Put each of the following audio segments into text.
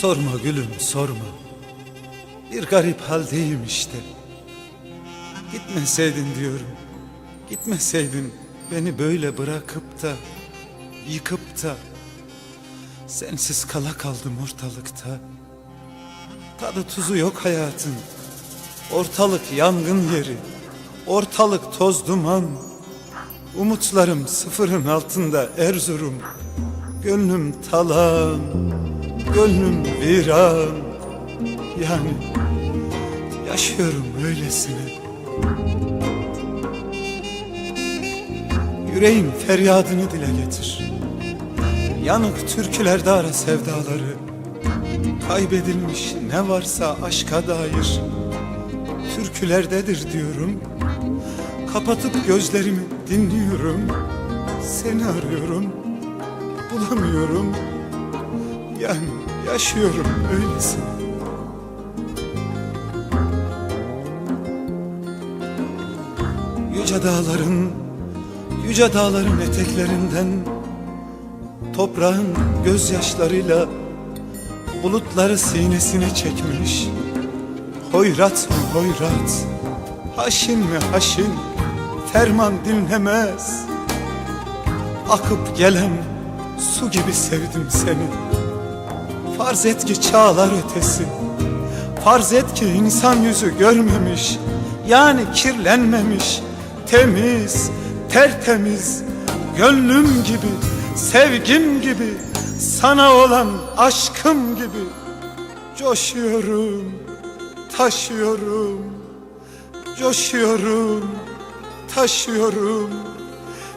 Sorma gülüm sorma. Bir garip haldeyim işte. Gitmeseydin diyorum. Gitmeseydin beni böyle bırakıp da yıkıp da sensiz kala kaldım ortalıkta. Tadı tuzu yok hayatın. Ortalık yangın yeri. Ortalık toz duman. Umutlarım sıfırın altında Erzurum. Gönlüm talan, gönlüm viran. Yani yaşıyorum öylesine. Yüreğim feryadını dile getir. Yanık türkülerde ara sevdaları. Kaybedilmiş ne varsa aşka dair. Türkülerdedir diyorum. Kapatıp gözlerimi dinliyorum. Seni arıyorum. Bulamıyorum. Yani yaşıyorum öylesine. Yüce dağların, yüce dağların eteklerinden toprağın gözyaşlarıyla bulutları sinesine çekmiş. Hoyrat mı hoyrat, haşin mi haşin, ferman dinlemez. Akıp gelen su gibi sevdim seni. Farz et ki çağlar ötesi, farz et ki insan yüzü görmemiş, yani kirlenmemiş, temiz, tertemiz, gönlüm gibi, sevgim gibi, sana olan aşkım gibi. Coşuyorum, taşıyorum, coşuyorum, taşıyorum,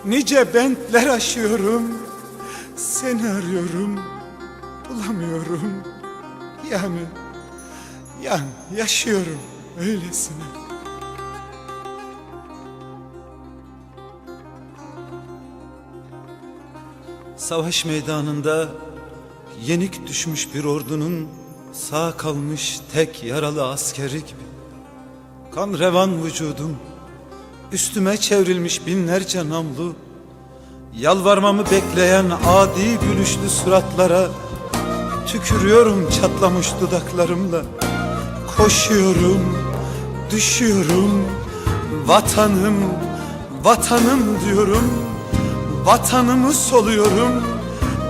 nice bentler aşıyorum, seni arıyorum, bulamıyorum, yani, yani yaşıyorum öylesine. Savaş meydanında yenik düşmüş bir ordunun sağ kalmış tek yaralı askeri gibi. Kan revan vücudum, üstüme çevrilmiş binlerce namlu, yalvarmamı bekleyen adi gülüşlü suratlara tükürüyorum çatlamış dudaklarımla. Koşuyorum, düşüyorum, vatanım, vatanım diyorum. Vatanımı soluyorum.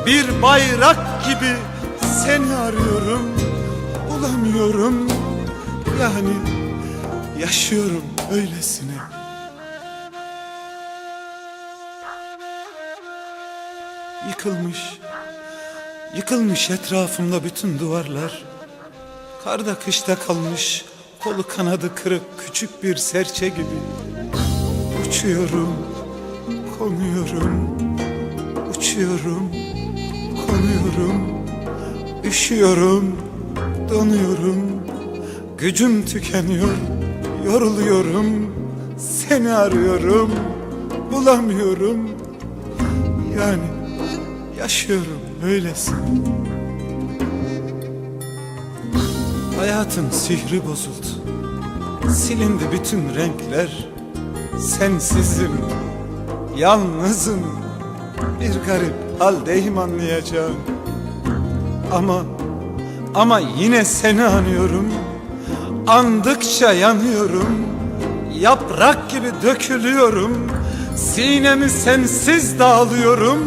Bir bayrak gibi seni arıyorum. Bulamıyorum. Yani yaşıyorum öylesine. Yıkılmış Yıkılmış etrafımda bütün duvarlar. Karda kışta kalmış Kolu kanadı kırık küçük bir serçe gibi. Uçuyorum Konuyorum, uçuyorum, konuyorum, üşüyorum, donuyorum, gücüm tükeniyor, yoruluyorum, seni arıyorum, bulamıyorum, yani yaşıyorum öylesin. Hayatın sihri bozuldu, silindi bütün renkler, sensizim, Yalnızım. Bir garip haldeyim anlayacağım. Ama ama yine seni anıyorum. Andıkça yanıyorum. Yaprak gibi dökülüyorum. Sinemi sensiz dağılıyorum.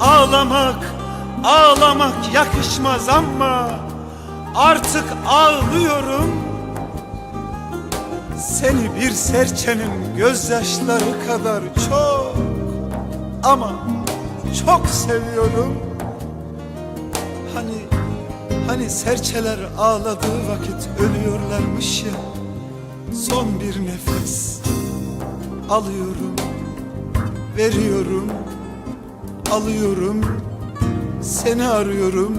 Ağlamak, ağlamak yakışmaz ama Artık ağlıyorum seni bir serçenin gözyaşları kadar çok ama çok seviyorum. Hani hani serçeler ağladığı vakit ölüyorlarmış ya. Son bir nefes alıyorum, veriyorum, alıyorum. Seni arıyorum,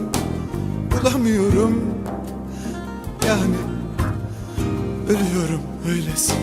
bulamıyorum. Yani Ölüyorum öylesine